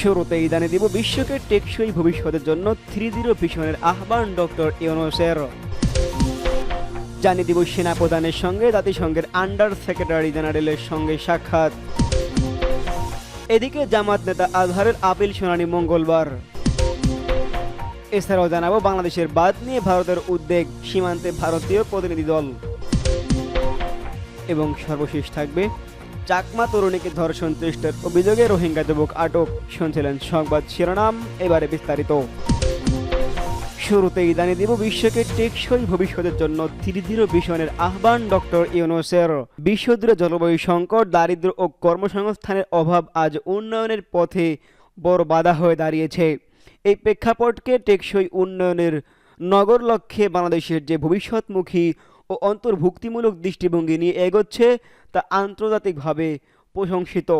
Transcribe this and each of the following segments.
শুরুতেই জানিয়ে দিব বিশ্বকে টেকসই ভবিষ্যতের জন্য থ্রি জিরো ভিশনের আহ্বান ডক্টর ইউনুসের। জানিয়ে দিব সেনা প্রধানের সঙ্গে, জাতিসংঘের আন্ডার সেক্রেটারি জেনারেলের সঙ্গে সাক্ষাৎ। এদিকে জামাত নেতা আজহারের আপিল শুনানি মঙ্গলবার। এছাড়াও জানাব বাংলাদেশের বাদ নিয়ে ভারতের উদ্বেগ, সীমান্তে ভারতীয় প্রতিনিধি দল। এবং সর্বশেষ থাকবে চাকমা তরুণীকে ধর্ষণ চেষ্টার অভিযোগে রোহিঙ্গা যুবক আটক, শুনছিলেন সংবাদ শিরোনাম, এবারে বিস্তারিত। শুরুতেই জানিয়ে দিব বিশ্বকে টেকসই ভবিষ্যতের জন্য ধীরে ধীরে ভীষণের আহ্বান ডক্টর ইউনুসের। বিশ্বজুড়ে জলবায়ু সংকট দারিদ্র্য ও কর্মসংস্থানের অভাব আজ উন্নয়নের পথে বড় বাধা হয়ে দাঁড়িয়েছে। এই প্রেক্ষাপটকে টেকসই উন্নয়নের নগর লক্ষ্যে বাংলাদেশের যে ভবিষ্যৎমুখী ও অন্তর্ভুক্তিমূলক দৃষ্টিভঙ্গি নিয়ে এগোচ্ছে তা আন্তর্জাতিকভাবে প্রশংসিত।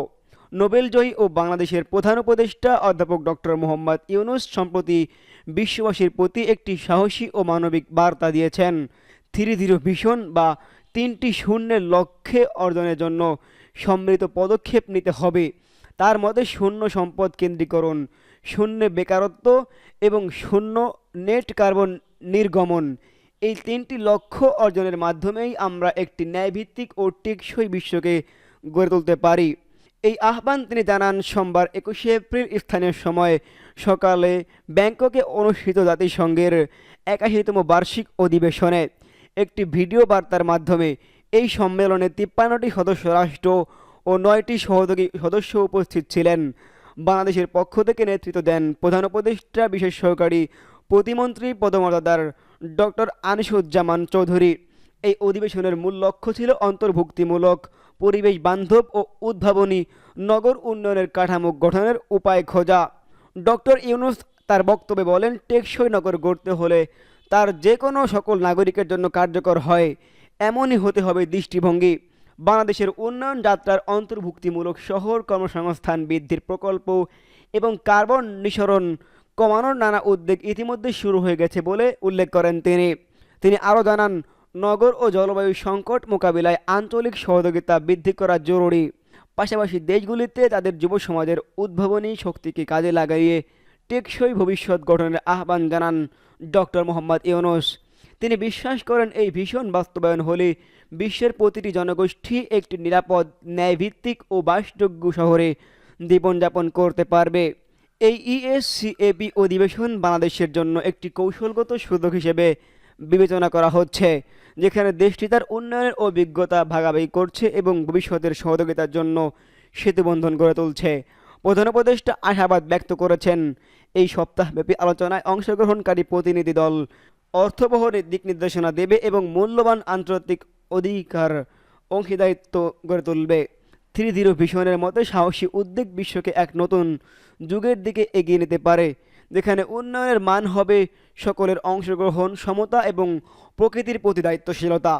নোবেলজয়ী ও বাংলাদেশের প্রধান উপদেষ্টা অধ্যাপক ডক্টর মোহাম্মদ ইউনুস সম্প্রতি বিশ্ববাসীর প্রতি একটি সাহসী ও মানবিক বার্তা দিয়েছেন। ধীরে ধীরে ভীষণ বা তিনটি শূন্যের লক্ষ্যে অর্জনের জন্য সম্মিলিত পদক্ষেপ নিতে হবে। তার মতে শূন্য সম্পদ কেন্দ্রীকরণ, শূন্য বেকারত্ব এবং শূন্য নেট কার্বন নির্গমন এই তিনটি লক্ষ্য অর্জনের মাধ্যমেই আমরা একটি ন্যায়ভিত্তিক ও টেকসই বিশ্বকে গড়ে তুলতে পারি। এই আহ্বান তিনি জানান সোমবার একুশে এপ্রিল স্থানীয় সময় সকালে ব্যাংককে অনুষ্ঠিত জাতিসংঘের একাশিতম বার্ষিক অধিবেশনে একটি ভিডিও বার্তার মাধ্যমে এই সম্মেলনে তিপ্পান্নটি সদস্য রাষ্ট্র ও নয়টি সহযোগী সদস্য উপস্থিত ছিলেন। বাংলাদেশের পক্ষ থেকে নেতৃত্ব দেন প্রধান উপদেষ্টা, বিশেষ সহকারী প্রতিমন্ত্রী পদমর্যাদার ডক্টর আনিসুজ্জামান চৌধুরী। এই অধিবেশনের মূল লক্ষ্য ছিল অন্তর্ভুক্তিমূলক পরিবেশ বান্ধব ও উদ্ভাবনী নগর উন্নয়নের কাঠামো গঠনের উপায় খোঁজা। ডক্টর ইউনুস তার বক্তব্যে বলেন, টেকসই নগর গড়তে হলে তার যে কোনো সকল নাগরিকের জন্য কার্যকর হয়। এমনই হতে হবে দৃষ্টিভঙ্গি। বাংলাদেশের উন্নয়ন যাত্রার অন্তর্ভুক্তিমূলক শহর কর্মসংস্থান বৃদ্ধির প্রকল্প এবং কার্বন নিঃসরণ কমানোর নানা উদ্যোগ ইতিমধ্যে শুরু হয়ে গেছে বলে উল্লেখ করেন তিনি। তিনি আরও জানান, নগর ও জলবায়ু সংকট মোকাবিলায় আঞ্চলিক সহযোগিতা বৃদ্ধি করা জরুরি। পাশাপাশি দেশগুলিতে তাদের যুব সমাজের উদ্ভাবনী শক্তিকে কাজে লাগাইয়ে টেকসই ভবিষ্যৎ গঠনের আহ্বান জানান ডক্টর মোহাম্মদ ইউনুস। তিনি বিশ্বাস করেন, এই ভীষণ বাস্তবায়ন হলে বিশ্বের প্রতিটি জনগোষ্ঠী একটি নিরাপদ, ন্যায়ভিত্তিক ও বাসযোগ্য শহরে জীবনযাপন করতে পারবে। এই E ইএসসিএপি অধিবেশন বাংলাদেশের জন্য একটি কৌশলগত সুযোগ হিসেবে বিবেচনা করা হচ্ছে, যেখানে দেশটি তার উন্নয়নের অভিজ্ঞতা ভাগাভাগি করছে এবং ভবিষ্যতের সহযোগিতার জন্য সেতুবন্ধন গড়ে তুলছে। প্রধান উপদেষ্টা আশাবাদ ব্যক্ত করেছেন, এই সপ্তাহব্যাপী আলোচনায় অংশগ্রহণকারী প্রতিনিধি দল অর্থবহরের দিক নির্দেশনা দেবে এবং মূল্যবান আন্তর্জাতিক অধিকার অংশীদারিত্ব গড়ে তুলবে। থ্রি জিরো ভিশনের মতো সাহসী উদ্যোগ বিশ্বকে এক নতুন যুগের দিকে এগিয়ে নিতে পারে, যেখানে উন্নয়নের মান হবে সকলের অংশগ্রহণ সমতা এবং প্রকৃতির প্রতি দায়িত্বশীলতা।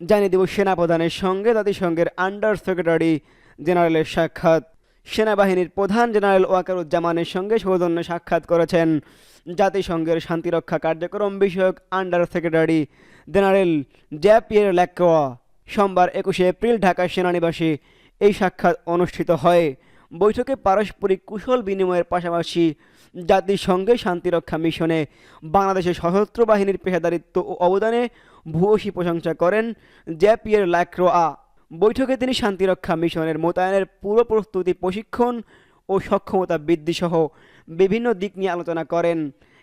জানিয়ে দেব সেনাপ্রধানের সঙ্গে জাতিসংঘের আন্ডার সেক্রেটারি জেনারেলের সাক্ষাৎ। সেনাবাহিনীর প্রধান জেনারেল ওয়াকারুজ্জামানের সঙ্গে সৌজন্য সাক্ষাৎ করেছেন জাতিসংঘের শান্তিরক্ষা কার্যক্রম বিষয়ক under secretary general Jean Pierre Lacroix সোমবার একুশে এপ্রিল ঢাকা সেনানিবাসে এই সাক্ষাৎ অনুষ্ঠিত হয়। বৈঠকে পারস্পরিক কুশল বিনিময়ের পাশাপাশি জাতিসংঘে শান্তিরক্ষা মিশনে বাংলাদেশের সশস্ত্র বাহিনীর পেশাদারিত্ব ও অবদানে ভূয়সী প্রশংসা করেন জ্যাপিয়ের ল্যাক্রোয়া। বৈঠকে তিনি শান্তিরক্ষা মিশনের মোতায়েনের পূর্ব প্রস্তুতি, প্রশিক্ষণ ও সক্ষমতা বৃদ্ধি সহ বিভিন্ন দিক নিয়ে আলোচনা করেন।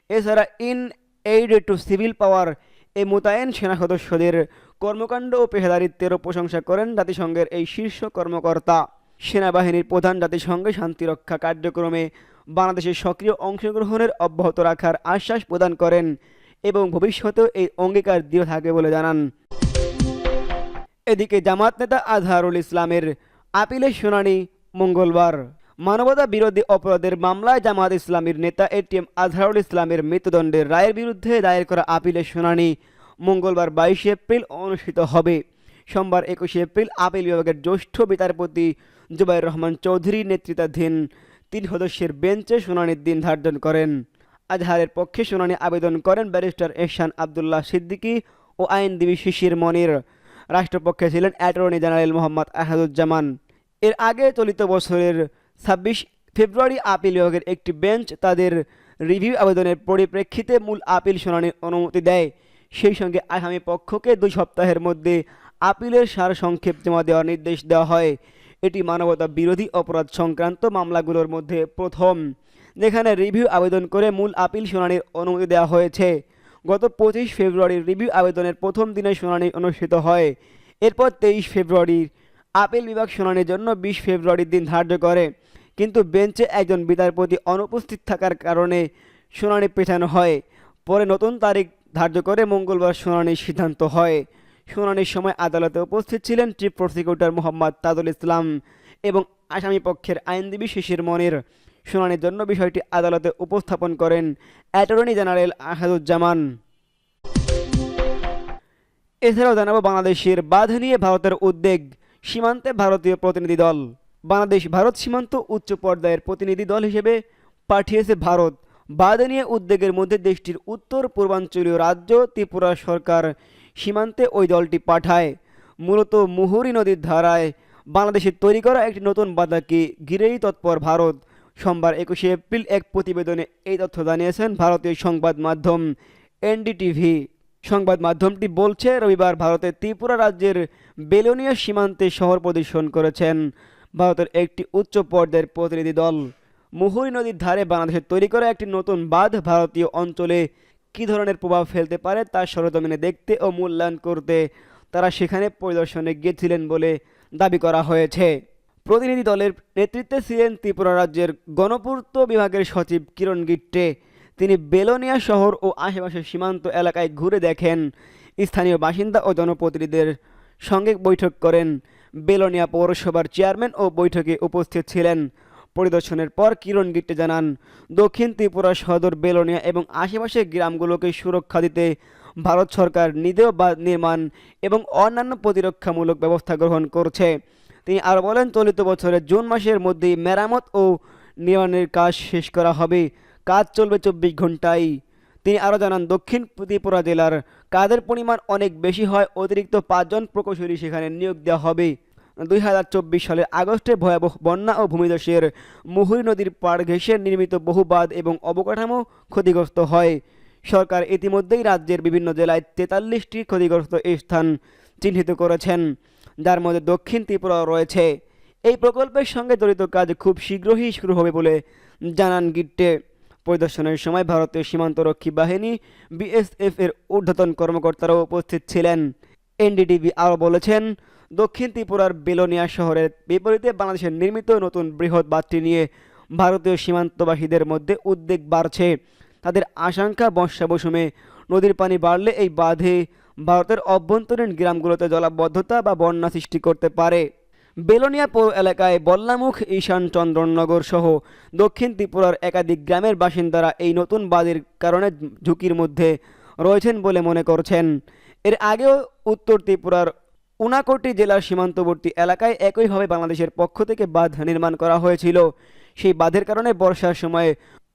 এছাড়া in aid to civil power এই মোতায়েন সেনা সদস্যদের কর্মকাণ্ড ও পেশাদারিত্বেরও প্রশংসা করেন জাতিসংঘের এই শীর্ষ কর্মকর্তা। সেনাবাহিনীর প্রধান জাতিসংঘে শান্তিরক্ষা কার্যক্রমে বাংলাদেশের সক্রিয় অংশগ্রহণের অব্যাহত রাখার আশ্বাস প্রদান করেন এবং ভবিষ্যতেও এই অঙ্গীকার দৃঢ় থাকবে বলে জানান। এদিকে জামাত নেতা আজহারুল ইসলামের আপিলের শুনানি মঙ্গলবার। মানবতা বিরোধী অপরাধের মামলায় জামাত ইসলামীর নেতা এটিএম আজহারুল ইসলামের মৃত্যুদণ্ডের রায়ের বিরুদ্ধে দায়ের করা আপিলের শুনানি মঙ্গলবার বাইশে এপ্রিল অনুষ্ঠিত হবে। সোমবার একুশে এপ্রিল আপিল বিভাগের জ্যেষ্ঠ বিচারপতি জুবাইর রহমান চৌধুরী নেতৃত্বাধীন তিন সদস্যের বেঞ্চে শুনানির দিন ধার্য করেন। আজহারের পক্ষে শুনানি আবেদন করেন ব্যারিস্টার এহসান আবদুল্লাহ সিদ্দিকী ও আইনজীবী শিশির মনির। রাষ্ট্রপক্ষে ছিলেন অ্যাটর্নি জেনারেল মোহাম্মদ আহাদুজ্জামান এর আগে চলিত বছরের ছাব্বিশ ফেব্রুয়ারি আপিল বিভাগের একটি বেঞ্চ তাদের রিভিউ আবেদনের পরিপ্রেক্ষিতে মূল আপিল শুনানির অনুমতি দেয়। সেই সঙ্গে আসামি পক্ষকে দুই সপ্তাহের মধ্যে আপিলের সার সংক্ষেপ জমা দেওয়ার নির্দেশ দেওয়া হয়। এটি মানবতা বিরোধী অপরাধ সংক্রান্ত মামলাগুলোর মধ্যে প্রথম, যেখানে রিভিউ আবেদন করে মূল আপিল শুনানির অনুমতি দেওয়া হয়েছে। গত পঁচিশ ফেব্রুয়ারির রিভিউ আবেদনের প্রথম দিনে শুনানি অনুষ্ঠিত হয়। এরপর তেইশ ফেব্রুয়ারির আপিল বিভাগ শুনানির জন্য বিশ ফেব্রুয়ারির দিন ধার্য করে। কিন্তু বেঞ্চে একজন বিচারপতি অনুপস্থিত থাকার কারণে শুনানি পেছানো হয়। পরে নতুন তারিখ ধার্য করে মঙ্গলবার শুনানির সিদ্ধান্ত হয়। শুনানির সময় আদালতে উপস্থিত ছিলেন চিফ প্রসিকিউটর মোহাম্মদ তাজুল ইসলাম এবং আসামি পক্ষের আইনজীবী শিশির মনির। শুনানির জন্য বিষয়টি আদালতে উপস্থাপন করেন অ্যাটর্নি জেনারেল আহাদুজ্জামান এছাড়াও জানাব বাংলাদেশের বাধা নিয়ে ভারতের উদ্বেগ, সীমান্তে ভারতীয় প্রতিনিধি দল। বাংলাদেশ ভারত সীমান্ত উচ্চ পর্যায়ের প্রতিনিধি দল হিসেবে পাঠিয়েছে ভারত। বাধা নিয়ে উদ্বেগের মধ্যে দেশটির উত্তর, পূর্বাঞ্চলীয় রাজ্য ত্রিপুরা সরকার সীমান্তে ওই দলটি পাঠায়। মূলত মুহুরী নদীর ধারায় বাংলাদেশের তৈরি করা একটি নতুন বাধাকে ঘিরেই তৎপর ভারত। সোমবার একুশে এপ্রিল এক প্রতিবেদনে এই তথ্য জানিয়েছেন ভারতীয় সংবাদ মাধ্যম এনডিটিভি। সংবাদ মাধ্যমটি বলছে, রবিবার ভারতের ত্রিপুরা রাজ্যের বেলোনিয়া সীমান্তে শহর প্রদর্শন করেছেন। ভারতের একটি উচ্চ পর্যায়ের প্রতিনিধি দল। মুহুরী নদীর ধারে বাংলাদেশের তৈরি করা একটি নতুন বাঁধ ভারতীয় অঞ্চলে কী ধরনের প্রভাব ফেলতে পারে তা সরজমিনে দেখতে ও মূল্যায়ন করতে তারা সেখানে পরিদর্শনে গিয়েছিলেন বলে দাবি করা হয়েছে। প্রতিনিধি দলের নেতৃত্বে ছিলেন ত্রিপুরা রাজ্যের গণপূর্ত বিভাগের সচিব কিরণ গিট্টে। তিনি বেলোনিয়া শহর ও আশেপাশের সীমান্ত এলাকায় ঘুরে দেখেন। স্থানীয় বাসিন্দা ও জনপ্রতিনিধিদের সঙ্গে বৈঠক করেন। বেলোনিয়া পৌরসভার চেয়ারম্যান ও বৈঠকে উপস্থিত ছিলেন। পরিদর্শনের পর কিরণ গিট্টে জানান, দক্ষিণ ত্রিপুরা সদর বেলোনিয়া এবং আশেপাশের গ্রামগুলোকে সুরক্ষা দিতে ভারত সরকার নিজেও বাঁধ নির্মাণ এবং অন্যান্য প্রতিরক্ষামূলক ব্যবস্থা গ্রহণ করছে। তিনি আরও বলেন, চলিত বছরের জুন মাসের মধ্যেই মেরামত ও নির্মাণের কাজ শেষ করা হবে। কাজ চলবে চব্বিশ ঘন্টায় তিনি আরও জানান, দক্ষিণ ত্রিপুরা জেলার কাজের পরিমাণ অনেক বেশি হয়, অতিরিক্ত পাঁচজন প্রকৌশলী সেখানে নিয়োগ দেওয়া হবে। দুই হাজার চব্বিশ সালের আগস্টে ভয়াবহ বন্যা ও ভূমিধসের মুহুরী নদীর পাড় ঘেঁষে নির্মিত বহু বাঁধ এবং অবকাঠামো ক্ষতিগ্রস্ত হয়। সরকার ইতিমধ্যেই রাজ্যের বিভিন্ন জেলায় তেতাল্লিশটি ক্ষতিগ্রস্ত স্থান চিহ্নিত করেছেন, যার মধ্যে দক্ষিণ ত্রিপুরা রয়েছে। এই প্রকল্পের সঙ্গে জড়িত কাজ খুব শীঘ্রই শুরু হবে বলে জানান গিট্টে পরিদর্শনের সময় ভারতীয় সীমান্তরক্ষী বাহিনী বিএসএফ এর ঊর্ধ্বতন কর্মকর্তারাও উপস্থিত ছিলেন। এনডিটিভি আরও বলেছেন, দক্ষিণ ত্রিপুরার বেলোনিয়া শহরের বিপরীতে বাংলাদেশের নির্মিত নতুন বৃহৎ বাঁধটি নিয়ে ভারতীয় সীমান্তবাসীদের মধ্যে উদ্বেগ বাড়ছে। তাদের আশঙ্কা বর্ষা মৌসুমে নদীর পানি বাড়লে এই বাঁধে ভারতের অভ্যন্তরীণ গ্রামগুলোতে জলাবদ্ধতা বা বন্যা সৃষ্টি করতে পারে। বেলোনিয়া পৌর এলাকায় বল্লামুখ, ঈশান চন্দ্রনগর সহ দক্ষিণ ত্রিপুরার একাধিক গ্রামের বাসিন্দারা এই নতুন বাঁধের কারণে ঝুঁকির মধ্যে রয়েছেন বলে মনে করছেন। এর আগেও উত্তর ত্রিপুরার উনাকোটি জেলার সীমান্তবর্তী এলাকায় একইভাবে বাংলাদেশের পক্ষ থেকে বাঁধ নির্মাণ করা হয়েছিল। সেই বাঁধের কারণে বর্ষার সময়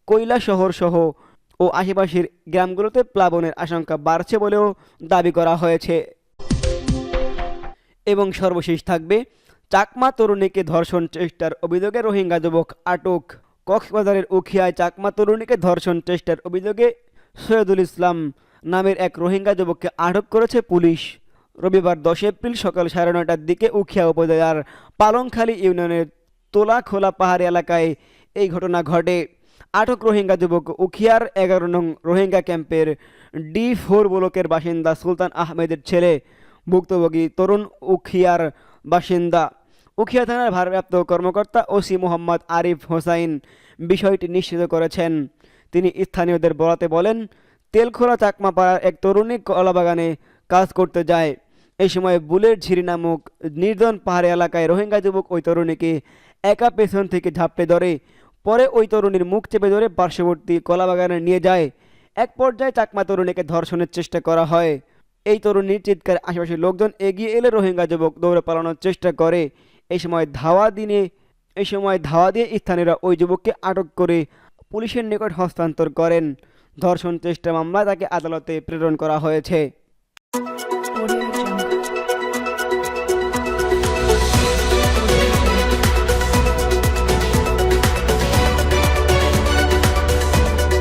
কৈলা শহর সহ ও আশেপাশের গ্রামগুলোতে প্লাবনের আশঙ্কা বাড়ছে বলেও দাবি করা হয়েছে। এবং সর্বশেষ থাকবে চাকমা তরুণীকে ধর্ষণ চেষ্টার অভিযোগে রোহিঙ্গা যুবক আটক। কক্সবাজারের উখিয়ায় চাকমা তরুণীকে ধর্ষণ চেষ্টার অভিযোগে সৈয়দুল ইসলাম নামের এক রোহিঙ্গা যুবককে আটক করেছে পুলিশ। রবিবার দশ এপ্রিল সকাল সাড়ে নয়টার দিকে উখিয়া উপজেলার পালংখালী ইউনিয়নের তোলাখোলা পাহাড়ি এলাকায় এই ঘটনা ঘটে। আটক রোহিঙ্গা যুবক উখিয়ার এগারো নং রোহিঙ্গা ক্যাম্পের ডি ফোর ব্লকের বাসিন্দা সুলতান আহমেদের ছেলে। ভুক্তভোগী তরুণ উখিয়ার বাসিন্দা। উখিয়া থানার ভারপ্রাপ্ত কর্মকর্তা ওসি মোহাম্মদ আরিফ হোসাইন বিষয়টি নিশ্চিত করেছেন। তিনি স্থানীয়দের বলাতে বলেন, তেলখোলা চাকমাপাড়ার এক তরুণী কলাবাগানে কাজ করতে যায়। এই সময় বুলেট ঝিরি নামক নির্জন পাহাড়ি এলাকায় রোহিঙ্গা যুবক ওই তরুণীকে একা পেছন থেকে ঝাপটে ধরে, পরে ওই তরুণীর মুখ চেপে ধরে পার্শ্ববর্তী কলাবাগানে নিয়ে যায়। এক পর্যায়ে চাকমা তরুণীকে ধর্ষণের চেষ্টা করা হয়। এই তরুণীর চিৎকার আশেপাশের লোকজন এগিয়ে এলে রোহিঙ্গা যুবক দৌড়ে পালানোর চেষ্টা করে। এই সময় ধাওয়া দিনে এই সময় ধাওয়া দিয়ে স্থানীয়রা ওই যুবককে আটক করে পুলিশের নিকট হস্তান্তর করেন। ধর্ষণ চেষ্টা মামলায় তাকে আদালতে প্রেরণ করা হয়েছে।